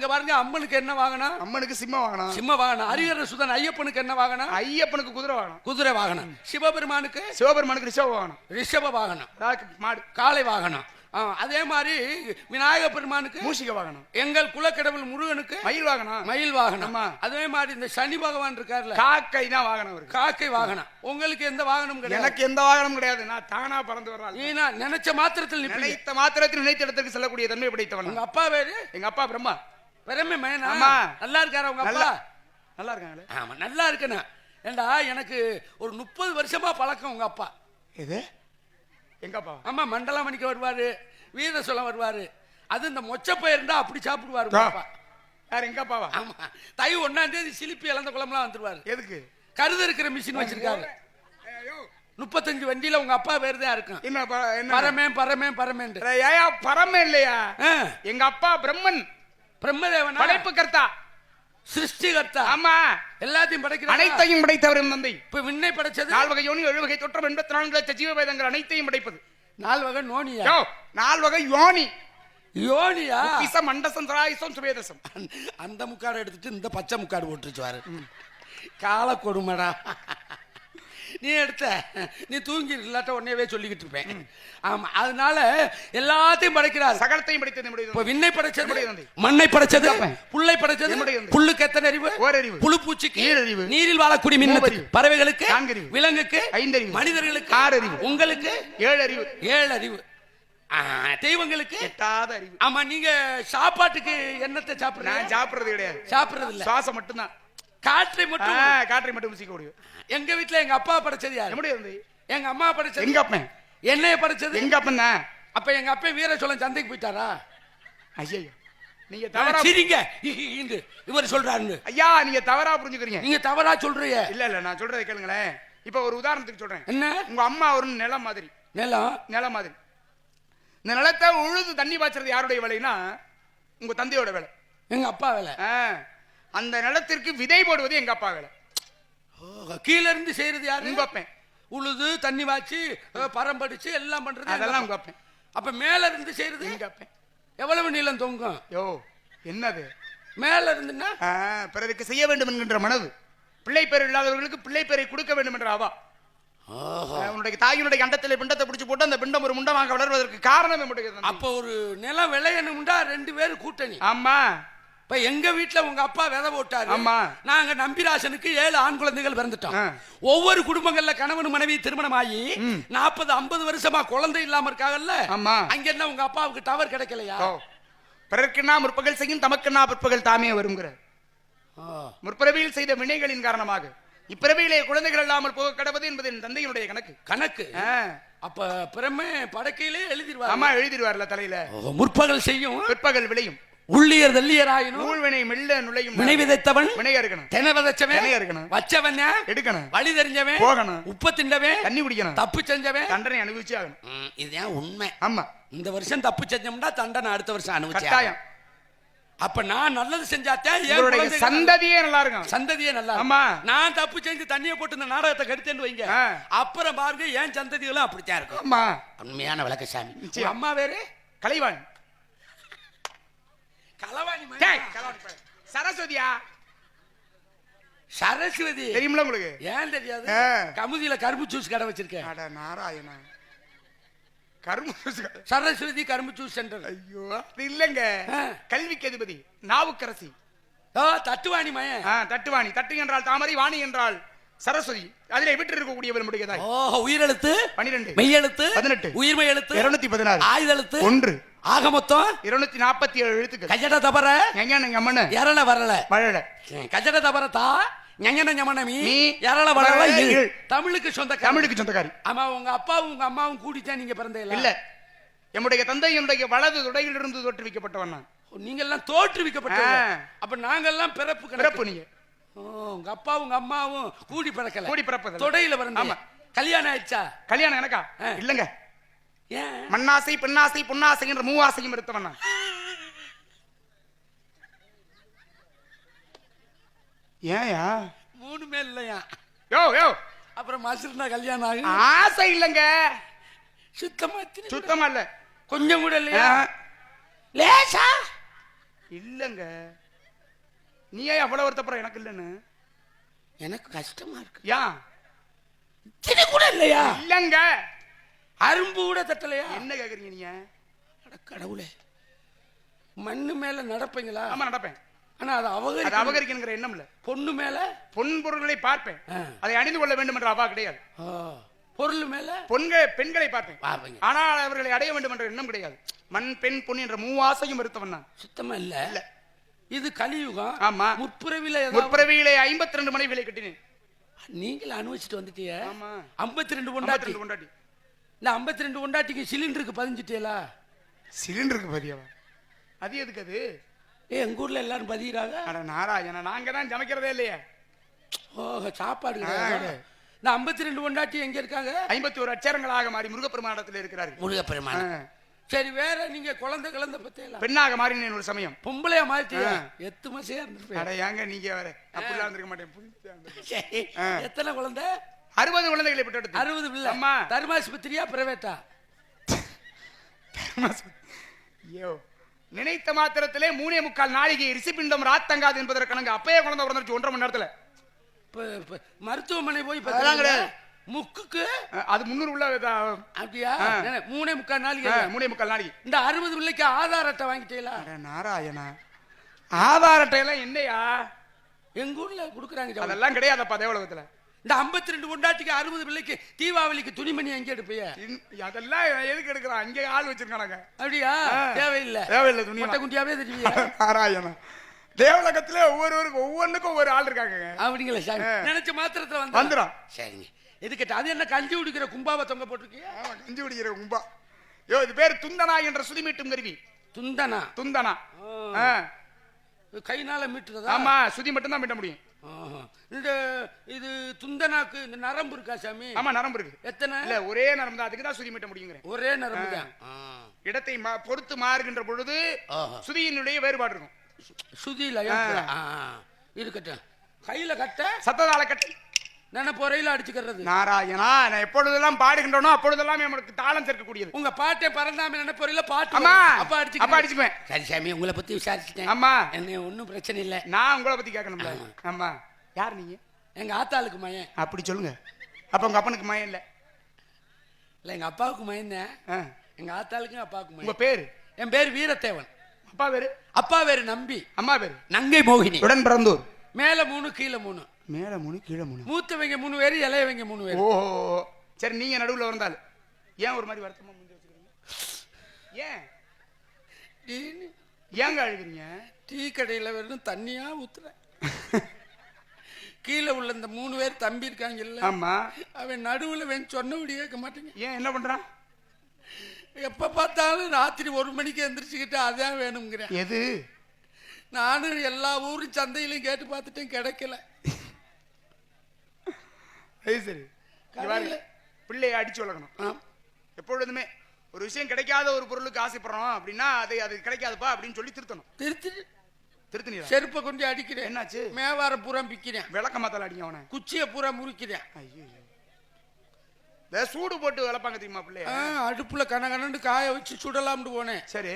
அங்க பாருங்க அம்மனுக்கு என்ன வாகனம்? அம்மனுக்கு சிம்ம வாகனம். சிம்ம வாகனம். ஹரிஹர சுதன் ஐயப்பனுக்கு என்ன வாகனம்? ஐயப்பனுக்கு குதிரை வாகனம். குதிரை வாகனம். சிவபெருமானுக்கு? சிவபெருமானுக்கு ரிஷப வாகனம். ரிஷப வாகனம். மாடு. காளை வாகனம். அதே மாதிரி விநாயக பெருமானுக்கு மூஷிக வாகனம். எங்கள் குலக்கடவுள் முருகனுக்கு மயில் வாகனம். மயில் வாகனம். அதே மாதிரி இந்த சனி பகவான் இருக்கார்ல. காக்கை தான் வாகனம் இருக்கு. காக்கை வாகனம். உங்களுக்கு எந்த வாகனம் கிடையாது. எனக்கு எந்த வாகனம் கிடையாது. நான் தானா பறந்து வர்றாள் நீனா நினைச்ச மாத்திரத்தில் நினைத்த மாத்திரத்தில் நினைத்த இடத்துக்கு செல்லக்கூடிய தன்மை படைத்தவன் உங்க அப்பா பேரு எங்க அப்பா பிரம்மா. பெருமை மேனா ஆமா. நல்லா இருக்காரா நல்லா அப்பா? நல்லா இருக்காங்களே? ஆமா நல்லா இருக்கணும் ஏண்டா எனக்கு ஒரு முப்பது வருஷமா பழக்கம் உங்க அப்பா. எது? எங்க அப்பா ஆமா மண்டலமணிக்கு வருவாரு வீர சொல்ல வருவாரு. அது இந்த மொச்சப்பயிர் இருந்தா அப்படி சாப்பிடுவாரு அப்பா. யார் எங்க அப்பாவா? ஆமா. தை ஒன்னாம் தேதி சிலிப்பி இழந்த குளம்லாம் வந்துருவாரு. எதுக்கு? கருது இருக்கிற மிஷின் வச்சிருக்காரு. ஐயோ, முப்பத்தஞ்சு வண்டியில உங்க அப்பா பேர் தான் இருக்கும். என்ன பரமே பரமே பரமேன் ஏயா பரம இல்லையா? எங்க அப்பா பிரம்மன். பிரம்மதேவனா? படைப்பு கர்த்தா சிருஷ்டிகர்த்தா? ஆமா. எல்லாத்தையும் படைக்கிற அனைத்தையும் படைத்தவர் என் தந்தை. இப்ப விண்ணை படைச்சது? நால் வகை யோனி ஏழு வகை தொற்றம் எண்பத்தி நான்கு லட்ச ஜீவவேதங்கள் அனைத்தையும் படைப்பது. நால் வகை நோனியா நால் வகை யோனி. யோனியா? விசம் மண்டசம் சராயுசம் சுவேதசம் அந்த- அந்த முக்காடு எடுத்துட்டு இந்த பச்சை முக்காடு போட்டுருச்சுவாரு கால கொடுமடா. நீ எடுத்த நீ தூங்கி இல்லாட்ட உடனேவே சொல்லிக்கிட்டு இருப்பேன் ஆமா அதனால எல்லாத்தையும் படைக்கிறார் சகலத்தையும் படைத்தது இப்ப விண்ணை படைச்சது. மண்ணை படைச்சது. புல்லை படைச்சது. புல்லுக்கு எத்தனை அறிவு ஓரறிவு. புழு பூச்சிக்கு ஈரறிவு. நீரில் வாழக்கூடிய மின்னத்துக்கு. பறவைகளுக்கு நான்கறிவு. விலங்குக்கு ஐந்தறிவு. மனிதர்களுக்கு ஆறறிவு. உங்களுக்கு ஏழு அறிவு ஏழு அறிவு தெய்வங்களுக்கு எட்டாத அறிவு ஆமா நீங்க சாப்பாட்டுக்கு என்னத்தை சாப்பிடுறீங்க நான் சாப்பிடுறது கிடையாது சாப்பிடுறது இல்ல சுவாசம் மட்டும்தான் காற்றை மட்டும் காற்றை மட்டும் ருசிக்க முடியும் எங்க வீட்ல எங்க அப்பா படைச்சது யாரு? நம்முடைய தந்தை எங்க அம்மா படைச்சது? எங்க அப்பன்? என்னைய படைச்சது? எங்க அப்பன் தான் அப்ப எங்க அப்பா வீர சோழன் சந்தைக்கு போயிட்டாரா? ஐயோ நீங்க தவறா சிரிங்க. இவர் சொல்றாரு ஐயா நீங்க தவறா புரிஞ்சுக்கிறீங்க. நீங்க தவறா சொல்றீங்க இல்ல இல்ல நான் சொல்றதை கேளுங்களேன். இப்ப ஒரு உதாரணத்துக்கு சொல்றேன். என்ன? உங்க அம்மா ஒரு நிலம் மாதிரி. நிலம்? நிலம் மாதிரி. இந்த நிலத்தை உழுது தண்ணி பாய்ச்சறது யாருடைய வேலைன்னா உங்க தந்தையோட வேலை. எங்க அப்பா வேலை. அந்த நிலத்திற்கு விதை போடுவது எங்க அப்பா வேலை. கீழ இருந்து செய்யறது யாரு? உங்க அப்பன் உழுது தண்ணி வாச்சி அஹ், பரம் படிச்சு எல்லாம் பண்றது அதெல்லாம் அப்பன் அப்ப மேல இருந்து செய்யறது எங்க அப்பன் எவ்வளவு நீளம் தொங்கும்? யோ என்னது? மேல இருந்துன்னா? பிறருக்கு செய்ய வேண்டும் என்கின்ற மனது. பிள்ளை பேர் இல்லாதவர்களுக்கு பிள்ளை பேரை கொடுக்க வேண்டும் என்ற அவா. உன்னுடைய தாயினுடைய அண்டத்திலே பிண்டத்தை பிடிச்சு போட்டு அந்த பிண்டம் ஒரு முண்டமாக வளர்வதற்கு காரணம். அப்ப ஒரு நிலம் விளையணும்டா ரெண்டு பேரும் கூட்டணி. ஆமா. இப்ப எங்க வீட்ல உங்க அப்பா விதை போட்டாரு. ஆமா. நாங்க நம்பிராசனுக்கு ஏழு ஆண் குழந்தைகள் பிறந்துட்டோம். ஒவ்வொரு குடும்பங்கள்ல கணவன் மனைவி திருமணம் ஆகி நாற்பது ஐம்பது வருஷமா குழந்தை இல்லாம இருக்காங்கல்ல? ஆமா. அங்க என்ன உங்க அப்பாவுக்கு டவர் கிடைக்கலையா? பிறர்க்குன்னா முற்பகல் செய்யும் தமக்குன்னா பிற்பகல் தாமே வருங்கிற. முற்பிறவியில் செய்த வினைகளின் காரணமாக. இப்பிறவியிலே குழந்தைகள் இல்லாமல் போக கடவது என்பது என் தந்தையினுடைய கணக்கு. கணக்கு. அப்ப பிரமே படக்கையிலே எழுதிருவாங்க அம்மா எழுதிடுவார்ல தலையில. முற்பகல் செய்யும். பிற்பகல் விளையும். உள்ளியர் வெள்ளியர் ஆயினும் நூல்வினை மெல்ல நுழையும் வினை விதைத்தவன் வினையா இருக்கணும் தென விதைச்சவன் தினை அறுக்கணும். வச்சவன் எடுக்கணும். வழி தெரிஞ்சவன் போகணும். உப்ப திண்டவன் தண்ணி குடிக்கணும். தப்பு செஞ்சவன் தண்டனை அனுபவிச்சு ஆகணும். இதுதான் உண்மை. ஆமா. இந்த வருஷம் தப்பு செஞ்சோம்னா தண்டனை அடுத்த வருஷம் அனுபவிச்சே அப்ப நான் நல்லது செஞ்சாத்தேன் சந்ததியே நல்லா இருக்கும் சந்ததியே நல்லா. ஆமா. நான் தப்பு செஞ்சு தண்ணியை போட்டு இந்த நாடகத்தை கெடுத்தேன்னு வைங்க. அப்புறம் பாருங்க என் சந்ததிகளும் அப்படித்தான் இருக்கும். ஆமா. உண்மையான விளக்க சாமி அம்மா வேறு? கலைவான் களவாணி. டேய். சரஸ்வதியா? சரஸ்வதி. தெரியுமில உங்களுக்கு? ஏன் தெரியாது. கமுதியில கரும்பு ஜூஸ் கடை வச்சிருக்கேன். அட நாராயணா. கரும்பு ஜூஸ். சரஸ்வதி கரும்பு ஜூஸ் சென்டர் ஐயோ இல்லங்க. கல்விக்கு அதிபதி நாவுக்கரசி. ஓ தட்டுவாணி மயன். தட்டுவாணி. தட்டு என்றால் தாமரை வாணி என்றால் சரஸ்வதி. அதிலே விட்டு இருக்கக்கூடியவர் நம்முடைய உயிரெழுத்து. பனிரெண்டு. மெய்யெழுத்து. பதினெட்டு. உயிர்மை எழுத்து இருநூத்தி பதினாறு. ஆயுதெழுத்து. ஒன்று. ஆக மொத்தம் இருநூத்தி நாற்பத்தி ஏழு எழுத்துக்கள். கஜட தபர எங்க எங்க அம்மனு எரள வரல மழை கஜட தபர தா ஞங்கன ஞமன மீ மீ, எரள வரல. தமிழுக்கு சொந்த தமிழுக்கு சொந்தக்காரி. ஆமா உங்க அப்பாவும் உங்க அம்மாவும் கூடித்தான் நீங்க பிறந்தீங்களா இல்ல. எம்முடைய தந்தை என்னுடைய வலது துடையில் இருந்து தோற்றுவிக்கப்பட்டவன் நான். நீங்க எல்லாம் தோற்றுவிக்கப்பட்டவங்க. ஆ. அப்ப நாங்க எல்லாம் பிறப்பு. பிறப்பு நீங்க. உங்க அப்பாவும் உங்க அம்மாவும் கூடி பிறக்கல. கூடி பிறப்பதில்லை. தொடையில பிறந்த ஆமா. கல்யாணம் ஆயிடுச்சா? கல்யாணம் எனக்கா. இல்லங்க. மண்ணாசை பெண்ணாசை பொன்னாசை என்ற மூவாசையும் இருத்தவன் நான். ஏயா மூணுமே இல்லையா? யோ யோ. அப்புறம் மசுருனா கல்யாணம் ஆகும் ஆசை இல்லங்க. சுத்தமா சுத்தமா இல்ல. கொஞ்சம் கூட இல்லையா. லேசா? இல்லங்க. நீ ஏன் அவ்வளவு வருத்தப்படுற? எனக்கு இல்லைன்னு. எனக்கு கஷ்டமா இருக்கு. ஏன் இது கூட இல்லையா? இல்லங்க. அரும்பு கூட தட்டலையா? என்ன கேக்குறீங்க நீங்க? அட கடவுளே. மண்ணு மேல நடப்பீங்களா? ஆமா நடப்பேன். ஆனா அது அவங்க அபகரிக்கணுங்கிற எண்ணம் இல்ல. பொண்ணு மேல? பொன் பொருள்களை பார்ப்பேன். அதை அணிந்து கொள்ள வேண்டும் என்ற அவா கிடையாது. பொருள் மேல? பொண்கள் பெண்களை பார்ப்பேன். ஆனால் அவர்களை அடைய வேண்டும் என்ற எண்ணம் கிடையாது. மண் பெண் பொன் என்ற மூவாசையும் இருத்தவன் நான். சுத்தமா இல்ல? இல்ல. இது கலியுகம். ஆமா. முற்பிறவில முற்பிறவியிலே ஐம்பத்தி ரெண்டு மனைவிகளை கட்டினேன். நீங்களும் அனுபவிச்சுட்டு வந்துட்டீங்க ஆமா. ஐம்பத்தி ரெண்டு கொண்டாட்டி கொண்டாட்டி இந்த ஐம்பத்தி ரெண்டு கொண்டாட்டிக்கு சிலிண்டருக்கு பதிஞ்சிட்டீங்களா சிலிண்டருக்கு பதியவா? அது எதுக்கு அது? ஏ எங்க ஊர்ல எல்லாரும் பதிகிறாங்க அட நாராயணா நாங்க தான் சமைக்கிறதே இல்லையே. ஓ சாப்பாடு. இந்த ஐம்பத்தி ரெண்டு கொண்டாட்டி எங்க இருக்காங்க? ஐம்பத்தி ஒரு அச்சரங்களாக மாறி முருகப்பெருமானத்தில் இருக்கிறார்கள். முருகப்பெருமான். சரி வேற நீங்க குழந்தை குழந்தை பத்தியெல்லாம். பெண்ணாக மாறினேன் ஒரு சமயம். பொம்பளையா மாத்தியா ஆ. எத்து மாசையா இருந்திருப்பேன் அட ஏங்க நீங்க வேற. அப்படிலாம் இருந்திருக்க மாட்டேன். எத்தனை குழந்தை? அறுபது குழந்தைகளை பெற்றெடுத்து. அறுபது பிள்ளை. அம்மா. தர்மாஸ்பத்திரியா பிரைவேட்டா? ஐயோ. நினைத்த மாத்திரத்திலே மூணே முக்கால் நாளிகை ரிசிபிண்டம் ராத்தங்காது என்பதற்கணங்க அப்பயே குழந்தை பிறந்துருச்சு ஒன்றரை மணி நேரத்துல. மருத்துவமனை போய்? கிடையாது. முக்குக்கு? அது முன்னூறு உள்ள அப்படியா? மூணே முக்கால் நாளைக்கு மூணே முக்கால் நாளிகை. இந்த அறுபது பிள்ளைக்கு ஆதார் அட்டை வாங்கிட்டீங்களா நாராயணா. ஆதார் அட்டையெல்லாம் என்னையா? எங்க ஊர்ல குடுக்குறாங்க. அதெல்லாம் கிடையாதப்பா தேவலோகத்துல. இந்த ஐம்பத்தி ரெண்டு கொண்டாட்டிக்கு அறுபது பிள்ளைக்கு தீபாவளிக்கு துணிமணி எங்க எடுப்பீங்க இன்- அதெல்லாம் எதுக்கு எடுக்கிறான் அங்கே ஆள் வச்சிருக்கானுங்க. அப்படியா. தேவையில்லை. தேவையில்லை துணி மொட்டை குண்டியாவே தெரியுங்க நாராயணா தேவலோகத்துல ஒவ்வொருவருக்கும் ஒவ்வொன்றுக்கும் ஒவ்வொரு ஆள் இருக்காங்க அப்படிங்களா ஆ. நினைச்ச மாத்திரத்துல வந்து? வந்துடும் சரிங்க. எதுக்கிட்ட அது என்ன கஞ்சி குடிக்கிற கும்பாவை தொங்க போட்டிருக்கீங்க கஞ்சி குடிக்கிற கும்பா. யோ இது பேர் துந்தனா என்ற சுதிமீட்டும் கருவி. துந்தனா? துந்தனா. கைனால மீட்டுறதா? ஆமா சுதி மட்டும் தான் மீட்ட முடியும். இந்த இது துந்தனாக்கு இந்த நரம்பு இருக்கா சாமி? ஆமா நரம்பு இருக்கு. எத்தனை? இல்ல ஒரே நரம்பு தான். அதுக்கு தான் சுதி மீட்ட முடியுங்கிறேன். ஒரே நரம்பு தான். இடத்தை பொறுத்து மாறுகின்ற பொழுது. சுதியினுடைய வேறுபாடு இருக்கும். சுதியில இருக்கட்டும். கையில கட்ட சத்ததால கட்டி. நினைப்பொறையில அடிச்சுக்கிறது. நாராயணா நான் எப்பொழுதெல்லாம் பாடுகின்றனோ அப்பொழுதெல்லாம் எனக்கு தாளம் சேர்க்கக்கூடியது. உங்க பாட்டை பறந்தாம நினைப்பொறையில பாட்டு ஆமா. வரும். அப்ப அடிச்சு அப்ப அடிச்சுக்குவேன். சரி சாமி உங்களை பத்தி விசாரிச்சுட்டேன். ஆமா. என்ன ஒன்றும் பிரச்சனை இல்லை. நான் உங்களை பத்தி கேட்கணும்ல ஆமா. யார் நீங்க? எங்க ஆத்தாளுக்கு மயன். அப்படி சொல்லுங்க. அப்ப உங்க அப்பனுக்கு மயம் இல்ல. இல்லை எங்க அப்பாவுக்கு மயன் தான் ஆ. எங்க ஆத்தாளுக்கும் அப்பாவுக்கு உங்க மயன் பேரு? என் பேர் வீரத்தேவன். அப்பா பேரு? அப்பா பேரு நம்பி. அம்மா பேரு? நங்கை மோகினி. உடன் பிறந்தூர். மேல மூணு கீழே மூணு. மேல மூணு கீழே மூணு. மூத்தவங்க மூணு பேர் இளையவங்க மூணு பேர். ஓஹோ சரி நீங்க நடுவுல வந்தால். ஏன் ஒரு மாதிரி வருத்தமா முந்தி வச்சுக்கிறீங்க? ஏன்? ஏங்க அழுகுறீங்க? டீ கடையில் வெறும் தண்ணியா ஊத்துறேன். கீழே உள்ள இந்த மூணு பேர் தம்பி இருக்காங்க இல்ல ஆமா. அவன் நடுவுல அவன் சொன்னபடி கேட்க மாட்டேங்க. ஏன் என்ன பண்றான் எப்ப பார்த்தாலும் ராத்திரி ஒரு மணிக்கு எந்திரிச்சுக்கிட்டு அதான் வேணுங்கிறேன் எது? நானும் எல்லா ஊரும் சந்தையிலையும் கேட்டு பார்த்துட்டேன் கிடைக்கல. சரி. பிள்ளையை அடிச்சு வளர்க்கணும். எப்பொழுதுமே ஒரு விஷயம் கிடைக்காத ஒரு பொருளுக்கு ஆசைப்படுறோம் அப்படின்னா அது அது கிடைக்காதுப்பா அப்படின்னு சொல்லி திருத்தணும். திருத்தி திருத்தணியா செருப்பை கொண்டு அடிக்கிறேன். என்னாச்சு? மேவார பூரா பிக்கிறேன். விளக்க மாத்தால அடிங்க அவனை. குச்சியை பூரா முறிக்கிறேன். ஐயோ சூடு போட்டு வளர்ப்பாங்க தெரியுமா பிள்ளைய? ஆ, அடுப்புல கனகனன்னு காய வச்சு சுடலாம்னு போனேன். சரி.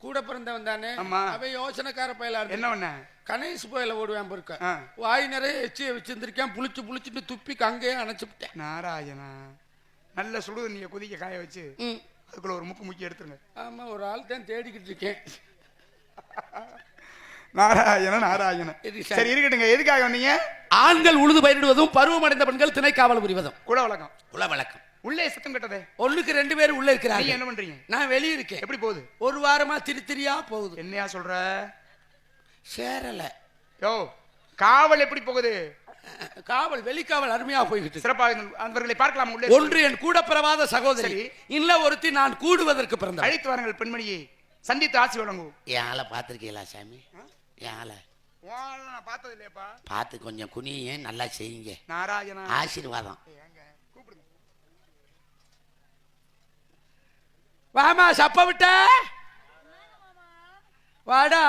கூட பிறந்தவன் தானே. அவன் யோசனைக்கார பயலா என்ன பண்ண? கணேஷ் போயில ஓடுவேன் பொறுக்க ஆ. வாய் நிறைய எச்சியை வச்சிருந்திருக்கேன். புளிச்சு புளிச்சுட்டு துப்பி கங்கையே அணைச்சுட்டேன் நாராயணா நல்ல சுடு தண்ணியை கொதிக்க காய வச்சு அதுக்குள்ள ஒரு முக்கு முக்கி எடுத்துருங்க. ஆமா ஒரு ஆள் தான் தேடிக்கிட்டு இருக்கேன். நாராயண நாராயண. இது சரி. இருக்கட்டுங்க எதுக்காக வந்தீங்க? ஆண்கள் உழுது பயிரிடுவதும் பருவமடைந்த பெண்கள் திணைக்காவல் புரிவதும். கூட வழக்கம். குல வழக்கம். உள்ளே சத்தம் கட்டதே ஒண்ணுக்கு ரெண்டு பேர் உள்ள இருக்கிறாங்க என்ன பண்றீங்க? நான் வெளியே இருக்கேன். எப்படி போகுது? ஒரு வாரமா திரி திரியா போகுது. என்னையா சொல்ற? சேரல. யோ காவல் எப்படி போகுது? காவல் வெளிக்காவல் அருமையா போய்கிட்டு இருக்கு. சிறப்பாக அவர்களை பார்க்கலாம் உள்ளே? ஒன்று என் கூட பிறவாத சகோதரி. இல்ல ஒருத்தி நான் கூடுவதற்கு பிறந்த அழைத்து வாருங்கள் பெண்மணியை. சந்தித்து ஆட்சி வழங்குவோம். என் ஆளை பார்த்துருக்கீங்களா சாமி? ஆளை நான் பார்த்தது இல்லையாப்பா பார்த்து கொஞ்சம் குனியே நல்லா செய்யுங்க. நாராயணா. ஆசீர்வாதம். ஏங்க கூப்பிடுங்க. வாமா சப்ப விட்ட? வாடா.